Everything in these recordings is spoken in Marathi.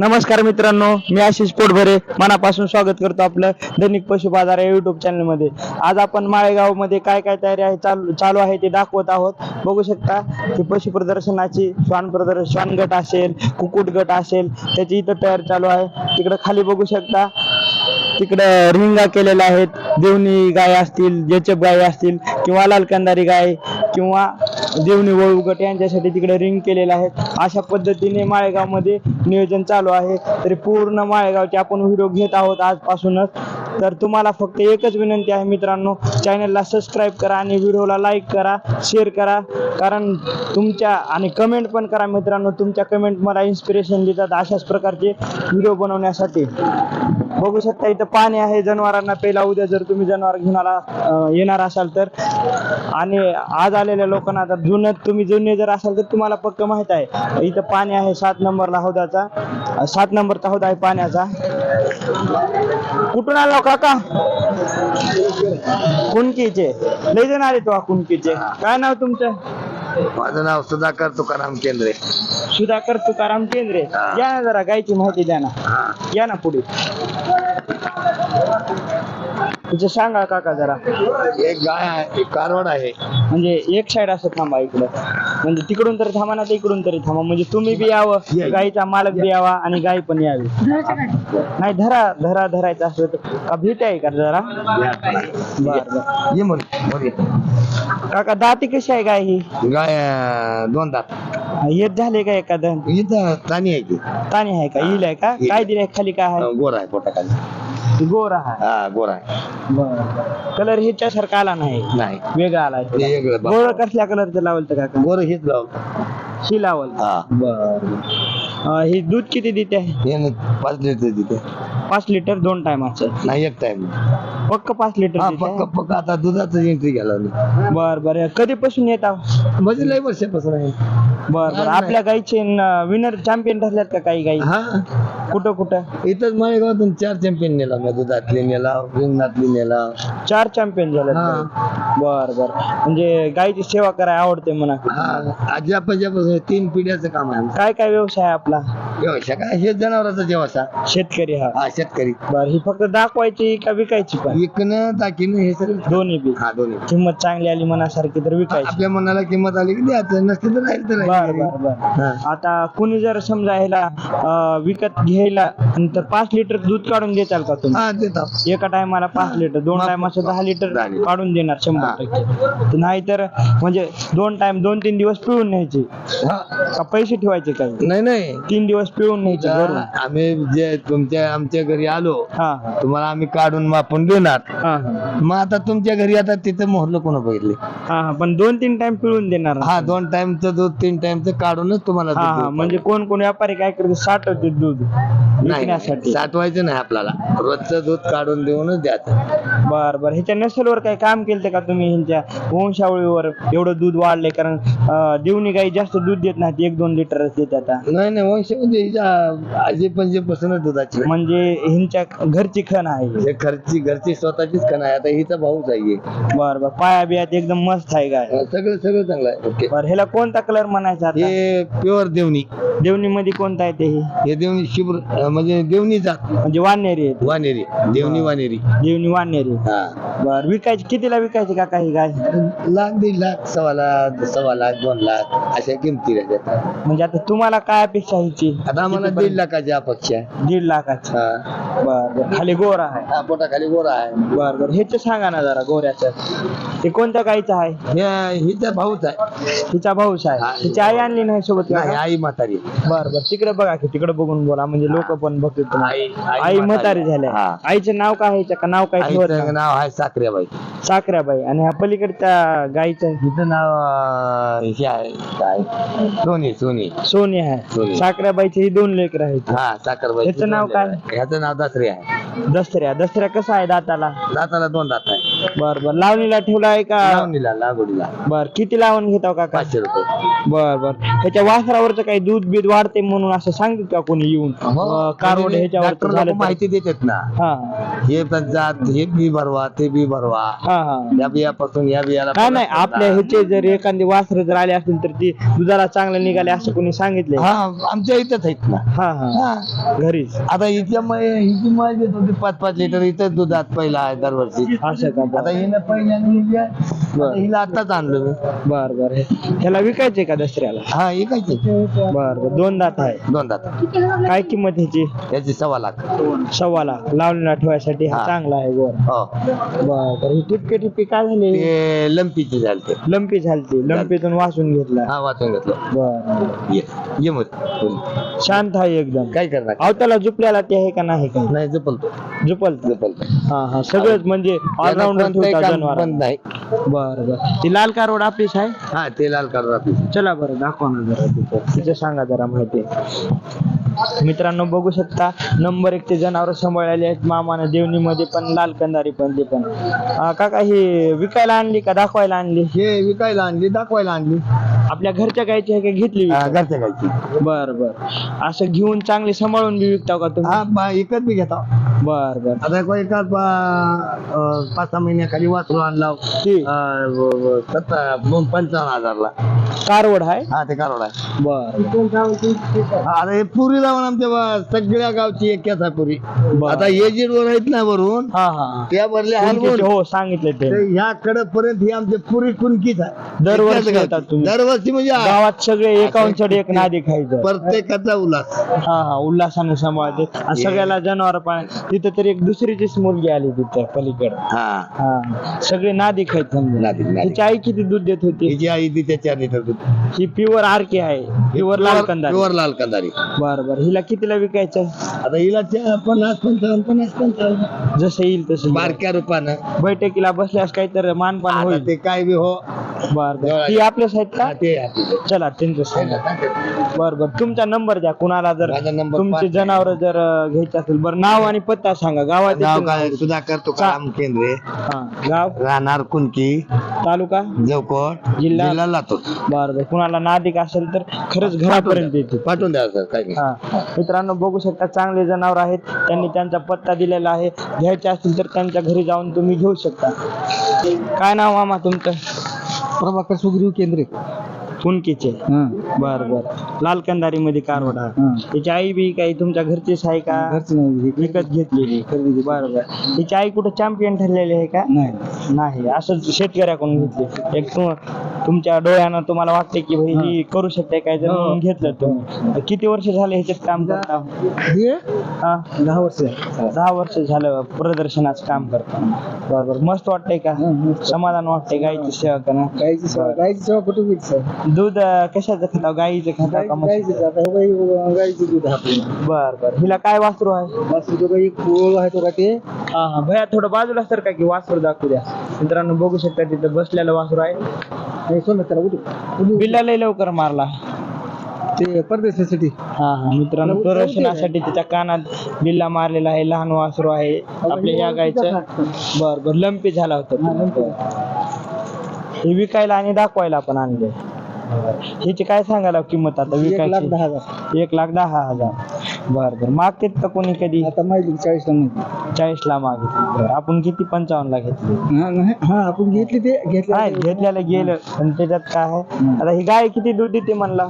नमस्कार मित्रांनो मी आशिष पोटभरे. मनापासून स्वागत करतो आपलं दैनिक पशु बाजार या युट्यूब चॅनलमध्ये. आज आपण माळेगावमध्ये काय काय तयारी आहे चालू चालू आहे ते दाखवत आहोत. बघू शकता की पशु प्रदर्शनाची श्वान प्रदर्शन श्वान गट असेल कुकुट गट असेल त्याची इथं तयारी चालू आहे. तिकडे खाली बघू शकता तिकडं रिंगा केलेल्या आहेत. देवणी गाय असतील जेचप गाय असतील किंवा लालकंदारी गाय किंवा देवणी वळूगट यांच्यासाठी तिकडे रिंग केलेले आहेत अशा पद्धतीने माळेगावमध्ये नियोजन चालू आहे. तरी पूर्ण माळेगावचे आपण व्हिडिओ घेत आहोत आजपासूनच. तर तुम्हाला फक्त एकच विनंती आहे मित्रांनो चॅनलला सबस्क्राईब करा आणि व्हिडिओला लाईक करा शेअर करा. कारण तुमच्या आणि कमेंट पण करा मित्रांनो तुमच्या कमेंट मला इन्स्पिरेशन देतात अशाच प्रकारचे व्हिडिओ बनवण्यासाठी. बघू शकता इथं पाणी आहे जनावरांना पहिला उद्या जर तुम्ही जनावर घेऊन आला येणार असाल तर. आणि आज आलेल्या लोकांना आता जुनं तुम्ही जुने जर असाल तर तुम्हाला पक्क माहीत आहे. इथं पाणी आहे सात नंबरला हौदाचा सात नंबरचा हौदा आहे पाण्याचा. कुठून आलो काका? कुणकीचे. लय जण आले तो कुणकीचे. काय नाव तुमचं? माझं नाव सुधाकर तुकाराम केंद्रे. सुधाकर तुकाराम केंद्रे. हा. या ना जरा गायची माहिती द्या ना. या ना पुढे. तुझं सांगा काका जरा. एक गाय आहे एक कारवड आहे. म्हणजे एक साइड असं थांबा इकडं. म्हणजे तिकडून तरी थांबा ना तर इकडून तरी थांबा. म्हणजे तुम्ही बी यावं ये. गाईचा मालक बी यावा आणि गाय पण यावी. नाही धरा धरा धरायचं असलं तर. का भीत आहे का जरा? बर बर. ये म्हणून बोल ये. काका दाती कशी आहे गाय ही? गाय अं, दोन दात. येत झाले का एखादं? इथं तानी आहे की. ताणी आहे का? येईल आहे का. काय दिलंय? खाली काय आहे? अं, गोरा आहे पोटाखाली. गोरा आहे. हा गोरा आहे. बर कलर ह्याच्यासारखा आला नाही. नाही. वेगळा आलाय ते वेगळं बा- गोळ कसल्या कलरचं लावलं तर काका? गोर हेच लाव शी लावल. हा. बर ही दूध किती देते? हे न पाच लिटर तिथे पाच लिटर दोन टायमाचं. नाही एक टाइम पक्क पाच लिटर हा पक्क पक्क. आता दुधाचं एंट्री घ्यायला लागली. बर बर. कधीपासून येत आहो? म्हणजे लय वर्षापासून आहे. बर बर. आपल्या गाईचे विनर चॅम्पियन ठरल्यात का काही गाई? हा. कुठं कुठं? इथंच माळेगावातून चार चॅम्पियन नेला मी दुधातली नेला रिंगणातली नेला. चार चॅम्पियन झाल्यात हा. गाई. बर बर. म्हणजे गाईची सेवा करायला आवडते म्हणा. हा. आजी आपाच्यापासून तीन पिढ्याचं काम आहे. काय काय व्यवसाय आहे आपला? व्यवसाय काय? हे जनावराचा व्यवसाय. शेतकरी हा. हा शेतकरी. बर ही फक्त दाखवायची का विकायची पण? विकणं ताकीनं हे सगळं दोन्ही बी. हा दोन्ही किंमत चांगली आली मनासारखी तर विकायची. आपल्या मनाला किंमत आली की द्यायचं नसते तर राहील तर बर राहील. बर बर हा. आता कुणी जर समजा ह्याला अं, विकत घ्यायला तर पाच लिटर दूध काढून देताल का तुम्ही? हा देतो एका टायमाला पाच लिटर दोन टायमाचं करतो. दहा लिटर दहा लिटर. काढून देणार शंभर हा. टक्के. नाही तर म्हणजे दोन टाइम दोन तीन दिवस पिळून न्यायचे. हा. का पैसे ठेवायचे काही नाही नाही. तीन दिवस पिळून न्यायचे घरून. आम्ही जे तुमच्या आमच्या घरी आलो हा. तुम्हाला आम्ही काढून मापून देणार. हा. मग आता तुमच्या घरी आता तिथं मोहरलं कोण बघितले? हा हा. पण दोन तीन टाइम पिळून देणार. हा दोन टाइमचं दूध तीन टाइमचं काढूनच तुम्हाला हा दूध हा. देऊ. म्हणजे कोण कोण व्यापारी काय करते साठवते दूध. नाही विकण्यासाठी. साठवायचं नाही आपल्याला. रोजचं दूध काढून देऊनच द्यायचं. बर बर. ह्याच्या नसलवर काही काम केलं का तुम्ही ह्यांच्या? वंशावळीवर एवढं दूध वाढलंय कारण अं, देवणी गाई जास्त दूध देत नाहीत एक दोन लिटरच देत आता. नाही नाही वंश म्हणजे हिच्या आजी पंजेपासूनच दुधाची. म्हणजे ह्यांच्या घरची खण आहे. हे घरची घरची स्वतःचीच कणा आहे. आता हिचा भाऊच आहे. बर बर. पाया बियात एकदम मस्त आहे गाय. सगळं सगळं चांगलं आहे. ओके. बर ह्याला कोणता कलर म्हणायचा आता? हे प्युअर देवणी देवणी मध्ये कोणता आहे ते? हे? हे देवणी शिबर अं, म्हणजे देवणी जात. म्हणजे वानेरी. आहे वानेरी. देवणी वानेरी. देवणी वानेरी. हा. बर विकायची कितीला विकायची का काही गाय? लाख दीड लाख सव्वा लाख सव्वा लाख दोन लाख अशा किमती राहतात म्हणजे आता तुम्हाला काय अपेक्षा आहे ह्याची आता आम्हाला दीड लाखाची अपेक्षा आहे. दीड लाखाची. हा. बर बर खाली गोरा आहे. हा, पोटाखाली गोरा आहे. बर बर ह्याच सांगा ना जरा गोऱ्याचं. ते कोणत्या गाईचं आहे? हे हिचा भाऊच आहे. तिचा भाऊच आहे. हा. तिची आई आणली नाही सोबत? नाही आई म्हातारी बर बर तिकडे बघा की तिकडे बघून बोला. म्हणजे लोक पण बघतील तुम्हाला. आई म्हातारी. झाल्या. हा. आईचं नाव काय आहे? का नाव काय ठेवत आईचं नाही? नाव आहे साखरेबाई साखराबाई आणि ह्या पलीकडच्या गाईचं? हिचं नाव अं, हे आहे. काय? सोनी सोनी. सोनी आहे. सोनी. साखराबाईचे ही दोन लेकर आहेत. हा साखरबाई याचं नाव काय? ह्याचं नाव दसरे आहे. दसऱ्या. दसऱ्या कसा आहे दाताला? दाताला दोन दात बर बर. लावणीला ठेवला आहे का? लावणीला लागवडीला. बर किती लावून घेताव काका? पाचशे रुपये. बर बर. त्याच्या वासरावरचं काही दूध बीध वाढते म्हणून असं सांगितलं का कोणी येऊन? अं, कारवड ह्याच्यावर डॉक्टर झालं तर- म्हणजे माहिती देतात ना. हा. हे पण जात हे बी भरवा ते बी भरवा. हा हा. या बियापासून या बियाला नाही नाही आपल्या ह्याचे जर एखादी वासर जर आले असतील तर ती दुधाला चांगले निघाले असं कोणी सांगितले हा आमच्या इथंच आहेत ना. हा हा. हा. घरीच. आता हिच्या मै- हिची माय देत होती पाच पाच लिटर इथंच दुधात पहिला आहे दरवर्षी. असं का? आता हिनं आहे. आता हिला आताच आणलं मी. बर बर. ह्याला विकायचे का दसऱ्याला? हा काय बर बर. दोन दात आहे. दोन दात. काय किंमत ह्याची? त्याची सव्वा लाख. सव्वा लाख. लावणीला ठेवायसाठी हा हा. चांगला आहे गोर हो. बर बर. ही टिपके टिपके काय झाले? ते लंपीची झालते. लंपी झालती. लंपीतून वाचून घेतला. हा वाचून घेतलं. बर. ये. शांत आहे एकदम. काय करणार? अवताला झुपल्याला ते आहे का नाही काही नाही जपलतो झुपल जपलतो हा हा. सगळंच म्हणजे ऑलराऊंडर ठेवता जनावर. बंद नाही. बर बर. ती लाल कार रोड आपलीच आहे? हा ते लाल करणार चला बरं दाखवा ना जरा तिथं. सांगा जरा माहिती. मित्रांनो बघू शकता नंबर एक ते जनावर सांभाळलेले आहेत. मामानं देवणीमध्ये पण लाल कंदारी पण ते पण. अं, काका ही विकायला आणली का दाखवायला आणली? हे विकायला आणली दाखवायला आणली. आपल्या घरच्या गायची आहे का घेतली हा, घरच्या गायची. बर बर. असं घेऊन चांगली सांभाळून बी विकता का तुम्ही? हा बा- एकच बी घेता. बर बर. आता एक एका पाच सहा महिन्याखाली वाचून आणला. ती अं, व- व- सत्ता दोन पंचावन्न हजारला. कारवड आहे हा ते कारोड आहे. बर. हा, आता हे पुरी लावून आमच्या बा- सगळ्या गावची एकच आहे पुरी. बर. आता एजेड वर आहेत ना वरून हा हा त्या भरले कुणकीचे, हलवून हो सांगितले ते. ह्या कडपर्यंत ही आमची पुरी कुणकीच आहे. दरवर्षी एकच गावची. घेतात तुम्ही. दरवर्षी म्हणजे आ- गावात सगळे एकावन्न एक नादी खायचं. प्रत्येकाचा उल्हास. हा हा उल्हासाने सांभाळते. आणि सगळ्याला जनावर पाणी तिथं तर एक दुसरीचीच मुलगी आली तिथं पलीकडे. हा. हा. सगळे नादी खायत समजा. नादी, नादी. तिची आई किती दूध देत होती? हिची आई तिथे चार लिटर दूध. ही प्युअर आरके आहे. प्युअर लाल कंदार. प्युअर लाल कंदारी. बर बर. हिला कितीला विकायचं? आता हिला पन्नास पंचावन्न पन्नास पंचावन्न. जसं येईल तसं बारक्या रूपानं. बैठकीला बसल्यास काही तर मानपान आता होईल. ते काय बी हो बर बर. ती आपल्याच आहेत का? हा, ते आहे. चला त्यांचं सांगा बर बर. तुमचा नंबर द्या. कुणाला जर माझा तुमचे पाच- जनावर जर अं, घ्यायचे असेल बरं नाव आणि पत्ता सांगा. गावात नाव काय? सुधाकर तुकाराम केंद्रे. हा गाव? राहणार कुणकी. तालुका? जवकोट जिल्हा- जिल्हा लातूर. बर बर. कुणाला नादिक असेल तर खरंच घरापर्यंत येते पाठवून द्या सर काय नाही. हा. मित्रांनो बघू शकता चांगले जनावर आहेत. त्यांनी त्यांचा पत्ता दिलेला आहे. घ्यायचे असतील तर त्यांच्या घरी जाऊन तुम्ही घेऊ शकता. काय नाव मामा तुमचं? प्रभाकर सुग्रीव केंद्रे कुणकीचे बर बर. लाल कंदारी मध्ये कारवडा त्याची आई बी काही तुमच्या घरचीच आहे का? विकत घेतलेली. बर बर. तिची आई कुठं चॅम्पियन ठरलेली आहे का? नाही. नाही. असंच शेतकऱ्याकडून घेतली. एक तुमच्या डोळ्यानं तुम्हाला वाटते की भाई ही. करू शकते काय तर म्हणून घेतलं तुम्ही किती वर्ष झाले ह्याच्यात काम करता? हे? हा. दहा वर्ष. दहा वर्ष झालं प्रदर्शनाचं काम करता बरोबर मस्त वाटतंय का? समाधान वाटतंय गाईची सेवा करणं? गायची सेवा गायची सेवा कुठे दूध अं, कशाचं खाता गाईचं खाता का? गायची दूध आपलं. बर बर. हिला काय वासरू आहे? वासरू काही पोळ आहे तो का ते हा हा. भया थोडं बाजूला सर का की वासरू दाखवू द्या. मित्रांनो बघू शकता तिथं बसलेलं वासरू आहे. नाही सोनं त्याला उठू बिल्ला लय लवकर मारला. ते परदेशासाठी. हा हा. मित्रांनो प्रदर्शनासाठी त्याच्या कानात बिल्ला मारलेला आहे. लहान वासरू आहे. आपल्या या गायचं बर बर. लंपी झाला होता हे विकायला आणि दाखवायला आपण आणले ह्याची काय सांगायला किंमत आता हजार. एक लाख दहा हजार. बर बर. मागतेत का कोणी कधी? आता माहिती चाळीस ला माहिती चाळीस ला मागितली आपण किती पंचावन्न ला घेतली? हा नाही हा आपण घेतली ते घेतली घेतल्याला गेलं. पण त्याच्यात काय आहे? आता ही गाय किती दूध देते म्हणला?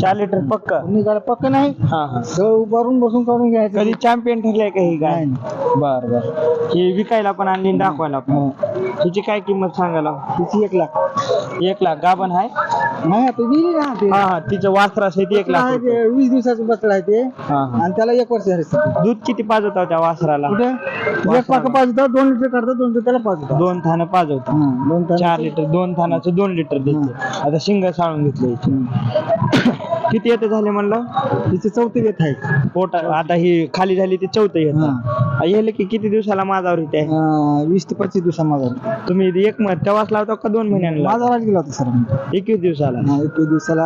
चार लिटर पक्क. तुम्ही जरा पक्क नाही. हा हा. उभारून बसून काढून घ्यायचं. कधी चॅम्पियन ठरली का ही गाय? नाही. बर बर. ही विकायला पण आणली आणि दाखवायला पण. हिची काय किंमत सांगायला? तिची एक लाख. एक लाख. गाभण आहे? नाही आता गेली ना ते हा हा तिचं आहे ती एक लाख रुपये. वीस दिवसाचं बसलं आहे ते. हा हा. आणि त्याला एक वर्ष झाले दूध किती पाजवता त्या वासराला? कुठे? एक पाक पाजतात दोन लिटर काढतात दोन लिटर त्याला पाजतात दोन थानं पाजवता. दोन तास चार लिटर दोन थानाचं दोन लिटर देते आता शिंग साळून घेतलं किती येते झाले म्हणलं? तिचे चौथे येत आहे पोट आता ही खाली झाली ती चौथं येत. हा. यायला की किती दिवसाला माझावर अं, वीस ते पंचवीस दिवसा माझा तुम्ही एक महिना तेव्हाच लावता का दोन महिन्यांना? माझा गेला होता सर एकवीस दिवसाला? एकवीस दिवसाला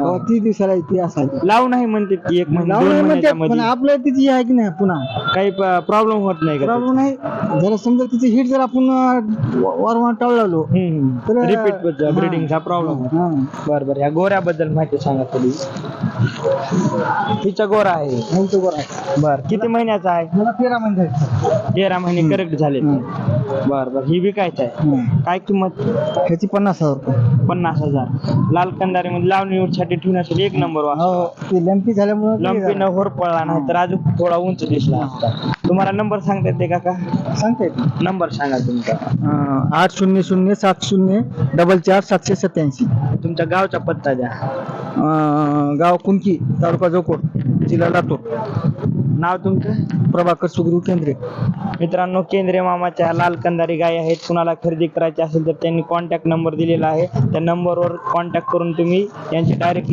अं, तीस दिवसाला इथे असायचं. लावू नाही म्हणते की एक महिना लावून दोन म्हणते महिन्याच्या पण मध्ये आपलं तिची आहे की नाही पुन्हा. काही प्रॉब्लेम होत नाही का प्रॉब्लेम नाही. जर समजा तिची हिट जर आपण अं, वारंवार टाळलो तर- रिपीट हा. ब्रिडिंगचा प्रॉब्लेम हा. बर बर. या गोऱ्याबद्दल माहिती सांगा थोडी. तिचा गोरा आहे. मग तो बरं आहे. बर किती महिन्याचा आहे? मला तेरा महिने. झाले. तेरा महिने करेक्ट झाले. बर बर. ही विकायचं आहे. काय किंमत? ह्याची पन्नास हजार रुपये. पन्नास हजार. लाल कंदारी मध्ये लावणीसाठी ठेवण्यासाठी एक नंबर वास हो ते लंपी झाल्यामुळे लंपी न होर पडला नाही तर अजून थोडा उंच दिसला असता. तुम्हाला नंबर सांगता येते का का? सांगता नंबर सांगा तुमचा. आठ शून्य शून्य सात शून्य डबल चार सातशे सत्याऐंशी. तुमच्या गावचा पत्ता द्या. गाव कुंकी तालुका जोकोट जिल्हा लातूर. नाव तुमचं? प्रभाकर सुग्रीव केंद्रे. मित्रांनो केंद्रीय मामाच्या लाल कंदारी गाय आहेत. कुणाला खरेदी करायची असेल तर त्यांनी कॉन्टॅक्ट नंबर दिलेला आहे. त्या नंबरवर कॉन्टॅक्ट करून तुम्ही यांची डायरेक्टली